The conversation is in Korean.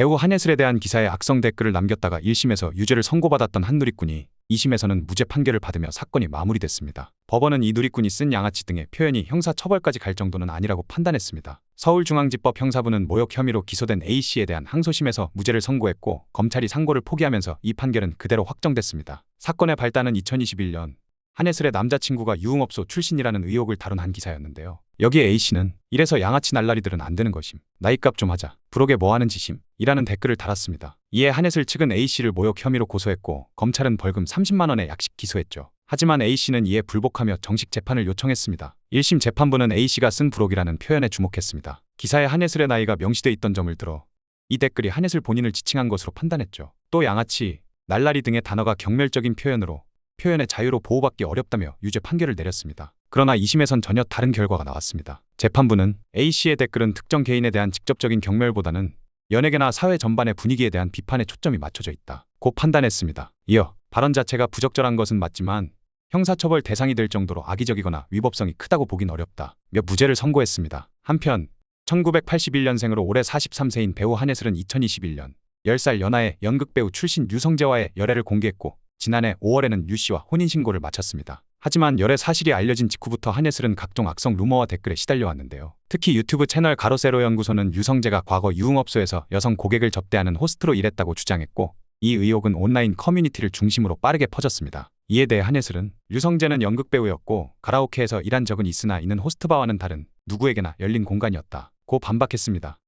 배우 한예슬에 대한 기사에 악성 댓글을 남겼다가 1심에서 유죄를 선고받았던 한 누리꾼이 2심에서는 무죄 판결을 받으며 사건이 마무리됐습니다. 법원은 이 누리꾼이 쓴 양아치 등의 표현이 형사 처벌까지 갈 정도는 아니라고 판단했습니다. 서울중앙지법 형사부는 모욕 혐의로 기소된 A씨에 대한 항소심에서 무죄를 선고했고 검찰이 상고를 포기하면서 이 판결은 그대로 확정됐습니다. 사건의 발단은 2021년 한예슬의 남자친구가 유흥업소 출신이라는 의혹을 다룬 한 기사였는데요. 여기에 A씨는 이래서 양아치 날라리들은 안 되는 것임. 나이값 좀 하자. 부록에 뭐하는 짓임. 이라는 댓글을 달았습니다. 이에 한예슬 측은 A씨를 모욕 혐의로 고소했고 검찰은 벌금 30만 원의 약식 기소했죠. 하지만 A씨는 이에 불복하며 정식 재판을 요청했습니다. 1심 재판부는 A씨가 쓴 부록이라는 표현에 주목했습니다. 기사에 한예슬의 나이가 명시돼 있던 점을 들어 이 댓글이 한예슬 본인을 지칭한 것으로 판단했죠. 또 양아치, 날라리 등의 단어가 경멸적인 표현으로 표현의 자유로 보호받기 어렵다며 유죄 판결을 내렸습니다. 그러나 2심에선 전혀 다른 결과가 나왔습니다. 재판부는 A씨의 댓글은 특정 개인에 대한 직접적인 경멸보다는 연예계나 사회 전반의 분위기에 대한 비판에 초점이 맞춰져 있다. 고 판단했습니다. 이어 발언 자체가 부적절한 것은 맞지만 형사처벌 대상이 될 정도로 악의적이거나 위법성이 크다고 보긴 어렵다. 며 무죄를 선고했습니다. 한편 1981년생으로 올해 43세인 배우 한예슬은 2021년 10살 연하의 연극배우 출신 유성재와의 열애를 공개했고 지난해 5월에는 유 씨와 혼인신고를 마쳤습니다. 하지만 열애 사실이 알려진 직후부터 한예슬은 각종 악성 루머와 댓글에 시달려 왔는데요. 특히 유튜브 채널 가로세로 연구소는 유성재가 과거 유흥업소에서 여성 고객을 접대하는 호스트로 일했다고 주장했고 이 의혹은 온라인 커뮤니티를 중심으로 빠르게 퍼졌습니다. 이에 대해 한예슬은 유성재는 연극배우였고 가라오케에서 일한 적은 있으나 이는 호스트바와는 다른 누구에게나 열린 공간이었다. 고 반박했습니다.